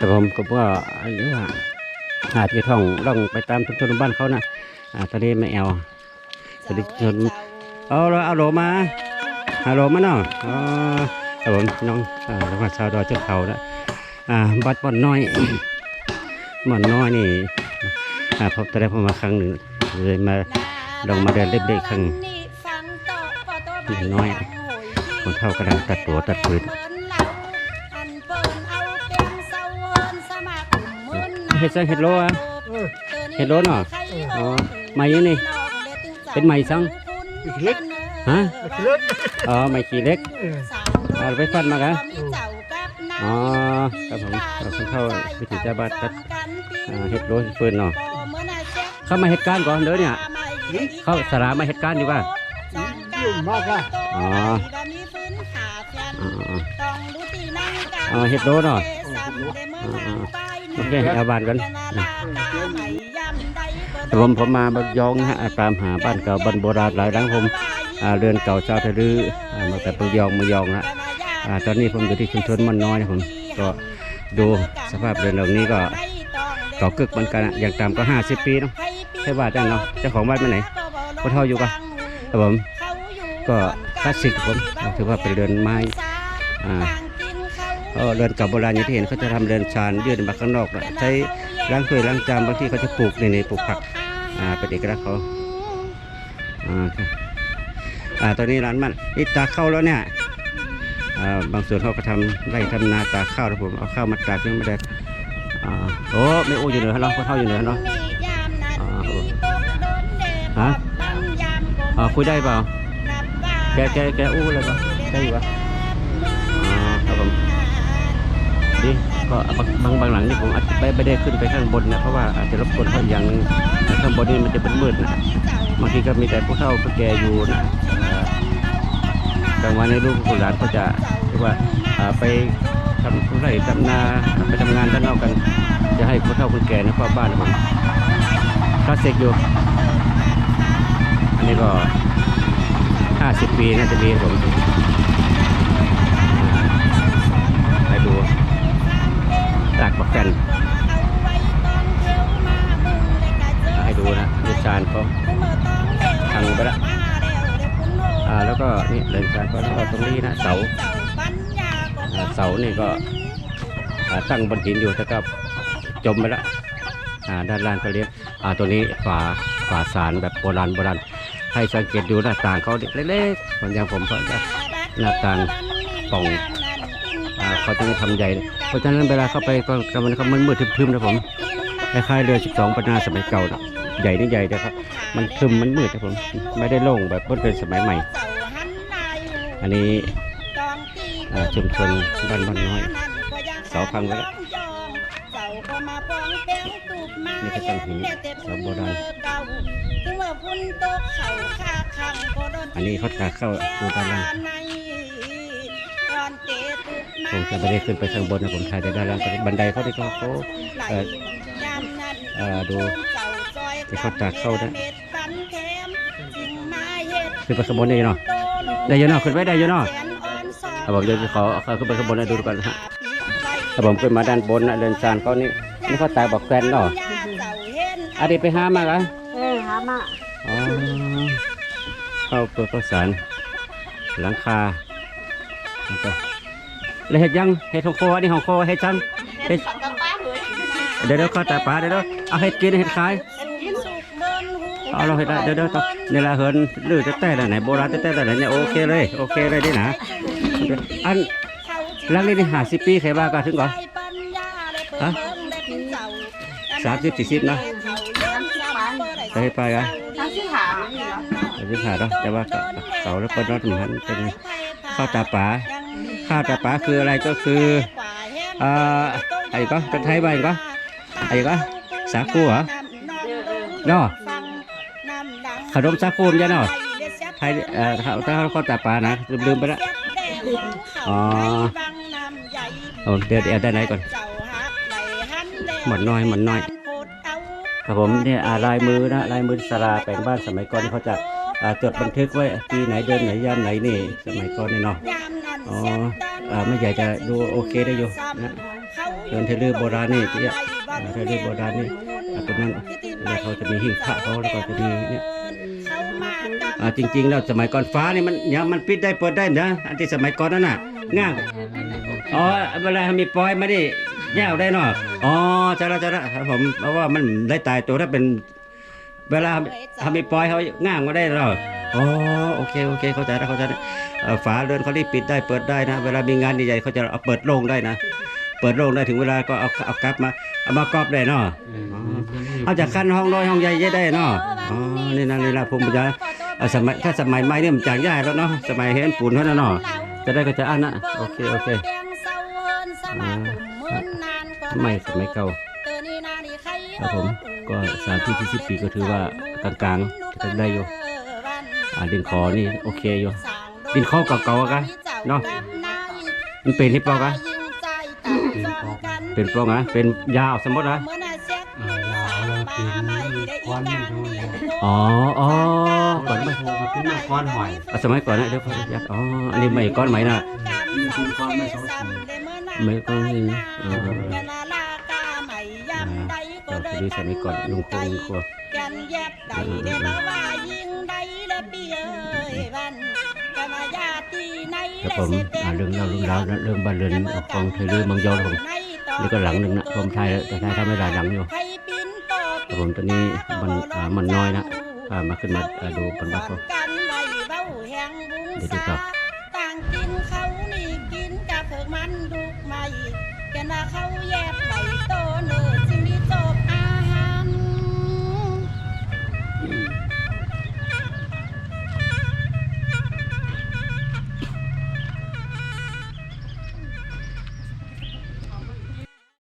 แต่ผมก็ว่าหรือว่าหาที่ท่องล่องไปตามชุมชนบ้านเขานะอ่าตอนนี้ไม่เอาตอนนี้ชนเอาเราเอาโหลมาเอาโหลมาเนาะอ๋อครับผมน้องอ่าจังหวัดชาวดอยเจ้าเขานะอ่าบัดบ่อนน้อยบ่อนน้อยนี่อ่าพบแต่ได้พอมาครั้งหนึ่งเลยมาลองมาเดินเล่นได้ครั้งน้อยคนเท่ากำลังตัดตัวตัดปืน เฮ็ดซังเฮ็ดโลอะเฮ็ดโลเนาะอ๋อไม้นี่เป็นไม้ซังเล็กฮะเล็กอ๋อไม้ขี้เล็กเออเอาไปฟันมากะอ๋อครับผมเอาคนเท่าวิถีชาวบ้านตัดอ่าเฮ็ดโลเฮ็ดฟืนเนาะเข้ามาเหตุการณ์ก่อนเด้อเนี่ยเข้าสลามาเหตุการณ์ดีกว่าเยี่ยมมากอะอ๋ออ๋ออ๋ออ๋อเฮ็ดโลเนาะ โอเคเอาบ้านกันผมผมมาบยองนะฮะตามหาบ้านเก่าบ้านโบราณหลายหลังผมเรือนเก่าเจ้าทะลืออ่ามาแต่ปยองมายองนะตอนนี้ผมอยู่ที่ชุมชนมันน้อยนะผมก็ดูสภาพเรือนหลังนี้ก็เก่ากึกเหมือนกันอะอย่างต่ำก็ห้าสิบปีเนาะใช่ว่าจ้าเนาะเจ้าของบ้านไปไหนพ่อเท่าอยู่ปะครับผมก็คลาสสิกผมถือว่าเป็นเรือนไม้อ่า เออเรือนเก่าโบราณอย่างที่เห็นเขาจะทำเรือนชานยื่นมาข้างนอกใช้ล้างถ้วยล้างจานบางที่เขาจะปลูกในในปลูกผักอ่าเป็นเอกลักษณ์เขาอ่าอ่าตอนนี้ร้านมันนี่ตากข้าวแล้วเนี่ยอ่าบางส่วนเขาก็ทำไร่ทำนาตาข้าวนะผมเอาข้าวมาตากเพื่อมาได้อ่าโอ้ไม่โอ้อยู่เหนือเนาะคนเท่าอยู่เหนือเนาะอ่าฮะอ่าคุยได้เปล่าแกแกแกอู้อะไรเปล่าได้อยู่ปะ ก็บางบางหลังนี่ผมอาจจะไม่ไม่ได้ขึ้นไปข้างบนนะเพราะว่าอาจจะรบกวนเขาอย่างนึงข้างบนนี่มันจะเป็นมืดนะบางทีก็มีแต่ผู้เฒ่าผู้แก่อยู่นะเอ่อกลางวันในลูกผู้หลานก็จะเรียกว่าไปทำไร่ทำนาไปทำงานด้านนอกกัน จะให้ผู้เฒ่าผู้แก่นะเฝ้าบ้านนะผมคลาสสิกอยู่อันนี้ก็ห้าสิบปีน่าจะมีผม ตากบักกันให้ดูนะนิชานเขาทางไปละอ่าแล้วก็นี่เลนจานก็แล้วก็ตรงนี้นะเสาอ่าเสานี่ก็อ่าตั้งบนหินอยู่แต่ก็จมไปละอ่าด้านล่างก็เรียกอ่าตัวนี้ฝาฝาสารแบบโบราณโบราณให้สังเกตดูหน้าต่างเขาเล็กๆเหมือนอย่างผมเขาจะหน้าต่างป่องอ่า เขาจะไม่ทำใหญ่ เพราะฉะนั้นเวลาเข้าไปก็ก็มันก็มันมืดทึมๆนะผมคล้ายๆเรือ 12ปันาสมัยเก่านะใหญ่นี่ใหญ่นะครับ มันทึมมันมืดนะผมไม่ได้โล่งแบบรถเป็นสมัยใหม่ อันนี้ชุมชนบ้านบ้านน้อยเสาพังไปแล้วนี่ก็ตั้งหินเสาโบราณอันนี้เขาตาเข้าดูด้านล่าง ผมจะไม่ได้ขึ้นไปข้างบนนะผมถ่ายแต่ด้านล่างก็บันไดเขาที่เขาเขาเอ่อเอ่อดูที่เขาตากเข้านะขึ้นไปข้างบนได้ยังเนาะได้ยังเนาะขึ้นไปได้ยังเนาะครับผมเดี๋ยวจะขอเอาขึ้นไปข้างบนให้ดูก่อนนะฮะครับผมขึ้นมาด้านบนนะเรือนจานเขานี่นี่เขาตากบอกแฟนเนาะอันนี้ไปหามาเหรอเออหามาอ๋อเข้าเปิดประสานหลังคา แล้วแล้วเห็ดยังเห็ดของโคอันนี้ของโคเห็ดจังเห็ดเดี๋ยวเดี๋ยวข้าแต่ปลาเดี๋ยวเดี๋ยวเอาเห็ดกินเห็ดขายเอาเราเห็ดได้เดี๋ยวเดี๋ยวต้องนี่ละเหินลือจะแต่ละไหนโบราณจะแต่ละไหนเนี่ยโอเคเลยโอเคเลยนี่นะอันหลังนี้นี่หาสิปีใครบ้าก็ถึงก่อนฮะสามสิบสี่สิบนะไปไปอะทั้งที่หาอยู่เหรอเดี๋ยวผ่าเนาะแต่ว่าเก่าแล้วเปิดน็อตเหมือนกันเป็นข้าวตาป๋า ข้าวตาป๋าคืออะไรก็คือเอ่อไอ้ก็เป็นไทยใบก็ไอ้ก็สาคูเหรอเนาะขนมสาคูมใช่เนาะไทยเอ่อข้าวข้าวตาป๋านะลืมลืมไปละอ๋อเอาเดี๋ยวเดี๋ยวได้ไหนก่อนหมดน้อยหมดน้อยครับผมเนี่ยอ่าลายมือนะลายมือสลาแปลงบ้านสมัยก่อนนี่เขาจะอ่าจดบันทึกไว้ปีไหนเดือนไหนยามไหนนี่ สมัยก่อนนี่เนาะ อ๋ออ่าไม่ใหญ่จะดูโอเคได้อยู่นะเดินเทลือโบราณนี่ที่อะเทลือโบราณนี่ตรงนั้นแล้วเขาจะมีหิ้งพระเขาแล้วก็จะมีเนี่ยอ่าจริง ๆ แล้วสมัยก่อนฟ้านี่มันเนี่ยมันปิดได้เปิดได้นะอันที่สมัยก่อนนั่นน่ะง่างอ๋อเวลามีปลอยมาดิแย่วได้เนาะอ๋อจะละจะละครับผมเพราะว่ามันได้ตายตัวถ้าเป็น เวลาทำมีปลอยเขาง่างมาได้เนาะ อ๋อโอเคโอเคเข้าใจแล้วเข้าใจแล้วเอ่อฝาเรือนเขาที่ปิดได้เปิดได้นะ เวลามีงานใหญ่ๆเขาจะเอาเปิดโล่งได้นะ เปิดโล่งได้ถึงเวลาก็เอาเอากลับมาเอามากรอบได้เนาะเอาจากขั้นห้องน้อยห้องใหญ่จะได้เนาะอ๋อนี่นะนี่นะผมจะเอาสมัยถ้าสมัยใหม่เนี่ยมันจางยากแล้วเนาะสมัยเห็นปูนเท่านั้นเนาะจะได้ก็จะอ่านนะโอเคโอเคไม่สมัยเก่าครับผมก็สามที่ที่สิบปีก็ถือว่ากลางๆจะได้อยู่ อ่าดินคอนี่โอเคอยู่ดินคอเก่าๆอะกะเนาะมันเป็นที่เปล่ากะเป็นเปล่าไงเป็นยาวสมมตินะอ๋ออ๋อก่อนไม่โทรมาขึ้นมาก้อนหอยอะสมัยก่อนนะเดี๋ยวขออนุญาตอ๋ออันนี้ไม่ก้อนไหมนะไม่ก้อนนี่อ๋อเราไปดูสมัยก่อนลุงคงลุงครัวกันแยบใดได้มาว่ายิง ครับผมเรื่องเล่าเรื่องราวเรื่องบ้านเรือนของเธอเรื่องบางยอผมนี่ก็หลังหนึ่งนะผมถ่ายแล้แต่ถ่ายทำไม่หลายหลังอยู่ครับผมตอนนี้มันมันน้อยนะมาขึ้นมาดูบรรดาเขาเดี๋ยวดูต่อต่างกินเขานี่กินกับเพิกมันดุกใหม่แกน่าเขาแยบ